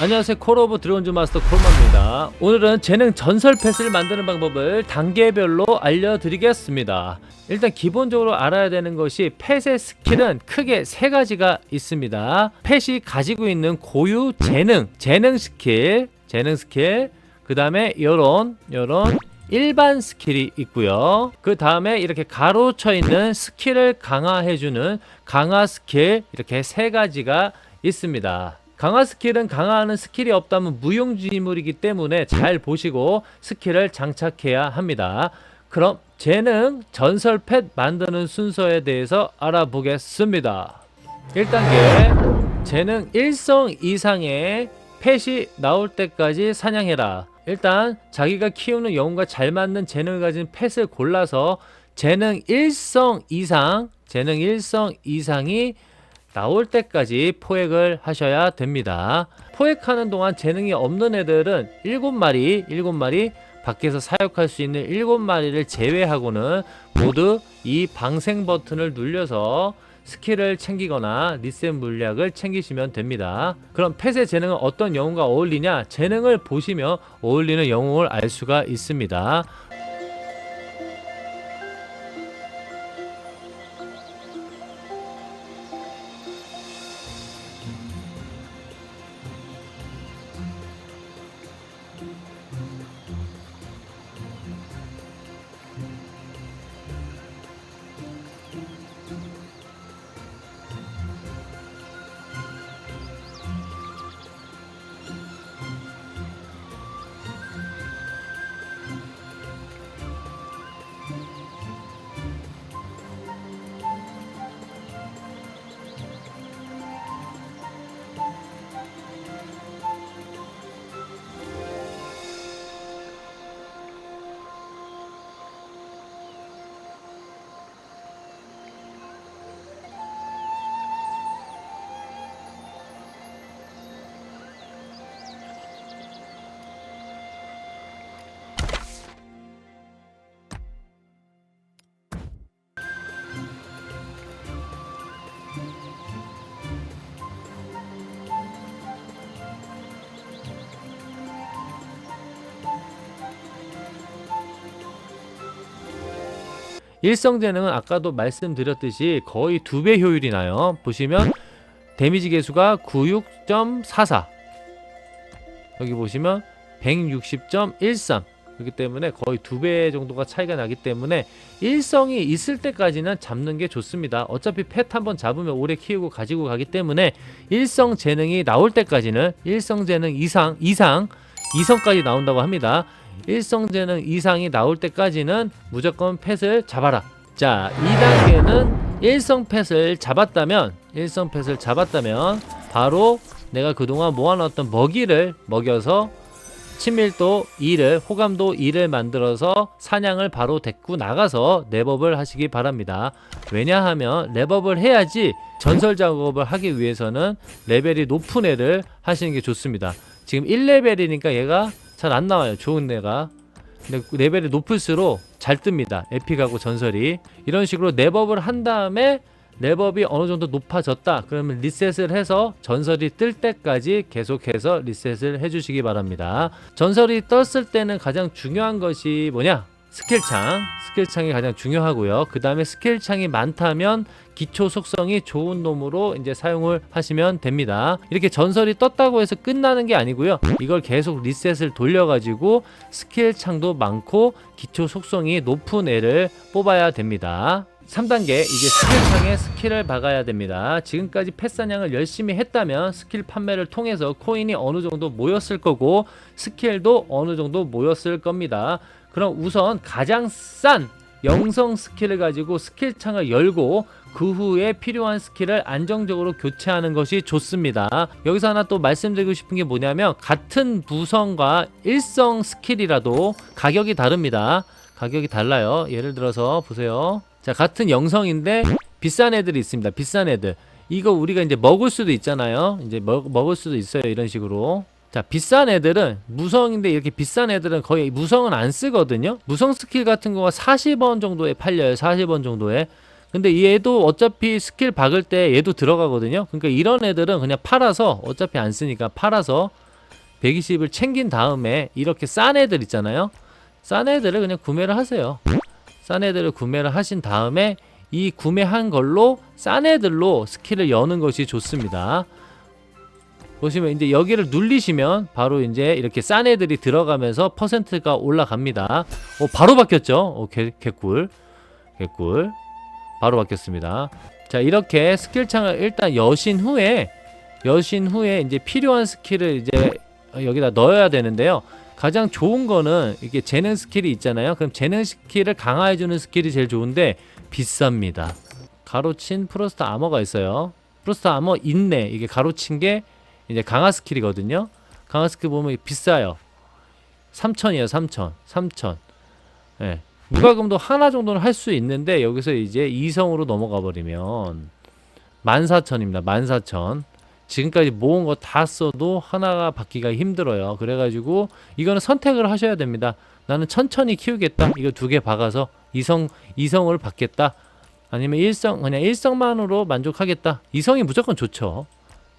안녕하세요. 콜 오브 드론즈 마스터 콜마입니다. 오늘은 재능 전설 펫을 만드는 방법을 단계별로 알려드리겠습니다. 일단 기본적으로 알아야 되는 것이 펫의 스킬은 크게 세 가지가 있습니다. 펫이 가지고 있는 고유 재능 재능 스킬 재능 스킬 그 다음에 요런 요런 일반 스킬이 있고요. 그 다음에 이렇게 가로쳐 있는 스킬을 강화해주는 강화 스킬 이렇게 세 가지가 있습니다 강화 스킬은 강화하는 스킬이 없다면 무용지물이기 때문에 잘 보시고 스킬을 장착해야 합니다. 그럼 재능 전설 펫 만드는 순서에 대해서 알아보겠습니다. 1단계 재능 1성 이상의 펫이 나올 때까지 사냥해라. 일단 자기가 키우는 영웅과 잘 맞는 재능을 가진 펫을 골라서 재능 1성 이상 재능 1성 이상이 나올 때까지 포획을 하셔야 됩니다. 포획하는 동안 재능이 없는 애들은 7마리, 7마리 밖에서 사육할 수 있는 7마리를 제외하고는 모두 이 방생 버튼을 눌려서 스킬을 챙기거나 리셋 물약을 챙기시면 됩니다. 그럼 펫의 재능은 어떤 영웅과 어울리냐? 재능을 보시며 어울리는 영웅을 알 수가 있습니다. 일성 재능은 아까도 말씀드렸듯이 거의 두 배 효율이 나요. 보시면 데미지 개수가 96.44 여기 보시면 160.13 그렇기 때문에 거의 두 배 정도가 차이가 나기 때문에 일성이 있을 때까지는 잡는 게 좋습니다. 어차피 펫 한번 잡으면 오래 키우고 가지고 가기 때문에 일성 재능이 나올 때까지는 일성 재능 이상 이상 이성까지 나온다고 합니다. 일성 재능 이상이 나올 때까지는 무조건 펫을 잡아라. 자, 2단계는 일성 펫을 잡았다면 일성 펫을 잡았다면 바로 내가 그동안 모아놨던 먹이를 먹여서 친밀도 2를 호감도 2를 만들어서 사냥을 바로 데리고 나가서 랩업을 하시기 바랍니다. 왜냐하면 랩업을 해야지 전설 작업을 하기 위해서는 레벨이 높은 애를 하시는 게 좋습니다. 지금 1레벨이니까 얘가 잘 안 나와요. 좋은 애가. 근데 레벨이 높을수록 잘 뜹니다. 에픽하고 전설이. 이런 식으로 랩업을 한 다음에 랩업이 어느 정도 높아졌다. 그러면 리셋을 해서 전설이 뜰 때까지 계속해서 리셋을 해주시기 바랍니다. 전설이 떴을 때는 가장 중요한 것이 뭐냐? 스킬창. 스킬창이 가장 중요하고요. 그 다음에 스킬창이 많다면 기초 속성이 좋은 놈으로 이제 사용을 하시면 됩니다. 이렇게 전설이 떴다고 해서 끝나는 게 아니고요. 이걸 계속 리셋을 돌려가지고 스킬창도 많고 기초 속성이 높은 애를 뽑아야 됩니다. 3단계 이제 스킬창에 스킬을 박아야 됩니다. 지금까지 펫사냥을 열심히 했다면 스킬 판매를 통해서 코인이 어느 정도 모였을 거고 스킬도 어느 정도 모였을 겁니다. 그럼 우선 가장 싼 영성 스킬을 가지고 스킬창을 열고 그 후에 필요한 스킬을 안정적으로 교체하는 것이 좋습니다. 여기서 하나 또 말씀드리고 싶은 게 뭐냐면 같은 부성과 일성 스킬이라도 가격이 다릅니다. 가격이 달라요. 예를 들어서 보세요. 자, 같은 영성인데 비싼 애들이 있습니다. 비싼 애들. 이거 우리가 이제 먹을 수도 있잖아요. 이제 먹, 먹을 수도 있어요. 이런 식으로. 자, 비싼 애들은 무성인데 이렇게 비싼 애들은 거의 무성은 안 쓰거든요. 무성 스킬 같은 거가 40원 정도에 팔려요. 40원 정도에. 근데 얘도 어차피 스킬 박을 때 얘도 들어가거든요. 그러니까 이런 애들은 그냥 팔아서 어차피 안 쓰니까 팔아서 120을 챙긴 다음에 이렇게 싼 애들 있잖아요. 싼 애들을 그냥 구매를 하세요. 싼 애들을 구매를 하신 다음에 이 구매한 걸로 싼 애들로 스킬을 여는 것이 좋습니다. 보시면 이제 여기를 눌리시면 바로 이제 이렇게 싼 애들이 들어가면서 퍼센트가 올라갑니다. 오, 바로 바뀌었죠? 오, 개, 개꿀. 개꿀. 바로 바뀌었습니다. 자, 이렇게 스킬 창을 일단 여신 후에 여신 후에 이제 필요한 스킬을 이제 여기다 넣어야 되는데요. 가장 좋은 거는 이게 재능 스킬이 있잖아요. 그럼 재능 스킬을 강화해 주는 스킬이 제일 좋은데 비쌉니다. 가로친 프로스트 아머가 있어요. 프로스트 아머 인내 이게 가로친 게 이제 강화 스킬이거든요. 강화 스킬 보면 비싸요. 3천이에요. 3천. 3천. 예. 무과금도 하나 정도는 할 수 있는데 여기서 이제 이성으로 넘어가 버리면 14,000입니다. 14,000. 지금까지 모은 거 다 써도 하나가 받기가 힘들어요. 그래가지고 이거는 선택을 하셔야 됩니다. 나는 천천히 키우겠다. 이거 두 개 박아서 이성 이성을 받겠다. 아니면 일성 그냥 일성만으로 만족하겠다. 이성이 무조건 좋죠.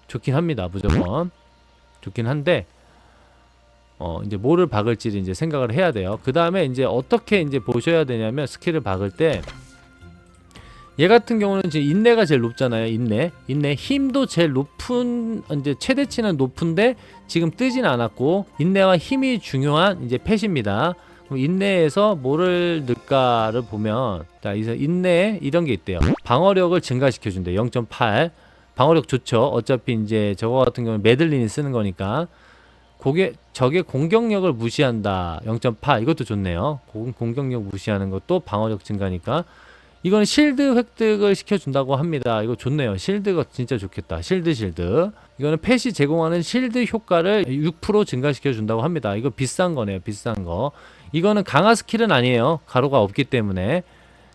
좋긴 합니다. 무조건 좋긴 한데 어 이제 뭐를 박을지 이제 생각을 해야 돼요. 그 다음에 이제 어떻게 이제 보셔야 되냐면 스킬을 박을 때 얘 같은 경우는 지금 인내가 제일 높잖아요. 인내, 인내 힘도 제일 높은 이제 최대치는 높은데 지금 뜨진 않았고 인내와 힘이 중요한 이제 펫입니다. 인내에서 뭐를 넣을까를 보면 자 이제 인내 이런 게 있대요. 방어력을 증가시켜 준대. 0.8 방어력 좋죠. 어차피 이제 저거 같은 경우는 메들린이 쓰는 거니까 고개 적의 공격력을 무시한다. 0.8 이것도 좋네요. 공, 공격력 무시하는 것도 방어력 증가니까 이거는 실드 획득을 시켜준다고 합니다. 이거 좋네요. 실드가 진짜 좋겠다. 실드 실드. 이거는 펫이 제공하는 실드 효과를 6% 증가시켜준다고 합니다. 이거 비싼 거네요. 비싼 거. 이거는 강화 스킬은 아니에요. 가로가 없기 때문에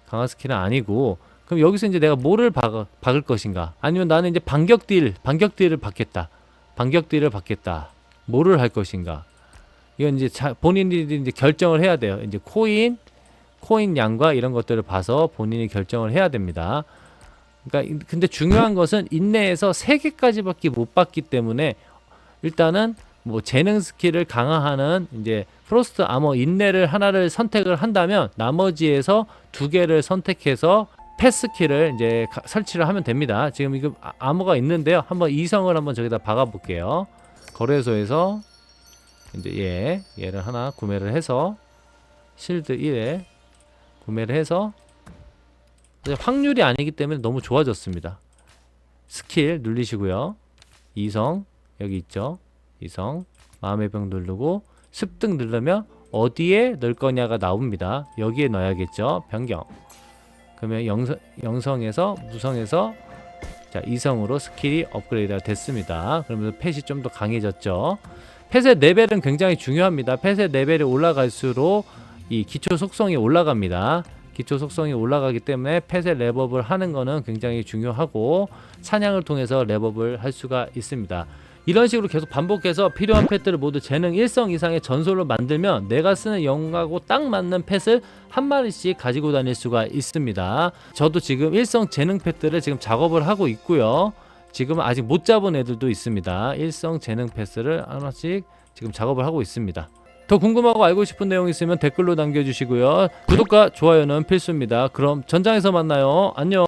강화 스킬은 아니고 그럼 여기서 이제 내가 뭐를 박, 박을 것인가? 아니면 나는 이제 반격 딜, 반격 딜을 받겠다. 반격 딜을 받겠다. 뭐를 할 것인가? 이건 이제 자, 본인들이 이제 결정을 해야 돼요. 이제 코인, 코인 양과 이런 것들을 봐서 본인이 결정을 해야 됩니다. 그러니까 이- 근데 중요한 것은 인내에서 세 개까지밖에 못 받기 때문에 일단은 뭐 재능 스킬을 강화하는 이제 프로스트 아머 인내를 하나를 선택을 한다면 나머지에서 두 개를 선택해서 패스 키를 이제 가- 설치를 하면 됩니다. 지금 이거 아- 아머가 있는데요. 한번 이성을 한번 저기다 박아 볼게요. 거래소에서 이제 얘 얘를 하나 구매를 해서 실드 1에 구매를 해서 확률이 아니기 때문에 너무 좋아졌습니다. 스킬 누르시고요. 이성 여기 있죠. 이성 마음의 병 누르고 습득 누르면 어디에 넣을 거냐가 나옵니다. 여기에 넣어야겠죠. 변경. 그러면 영성, 영성에서 무성에서 자 이성으로 스킬이 업그레이드가 됐습니다. 그러면서 펫이 좀 더 강해졌죠. 펫의 레벨은 굉장히 중요합니다. 펫의 레벨이 올라갈수록 이 기초 속성이 올라갑니다. 기초 속성이 올라가기 때문에 펫의 랩업을 하는 거는 굉장히 중요하고 사냥을 통해서 랩업을 할 수가 있습니다. 이런 식으로 계속 반복해서 필요한 펫들을 모두 재능 1성 이상의 전설로 만들면 내가 쓰는 영웅하고 딱 맞는 펫을 한 마리씩 가지고 다닐 수가 있습니다. 저도 지금 1성 재능 펫들을 지금 작업을 하고 있고요. 지금은 아직 못 잡은 애들도 있습니다. 1성 재능 펫을 하나씩 지금 작업을 하고 있습니다. 더 궁금하고 알고 싶은 내용 있으면 댓글로 남겨주시고요. 구독과 좋아요는 필수입니다. 그럼 전장에서 만나요. 안녕.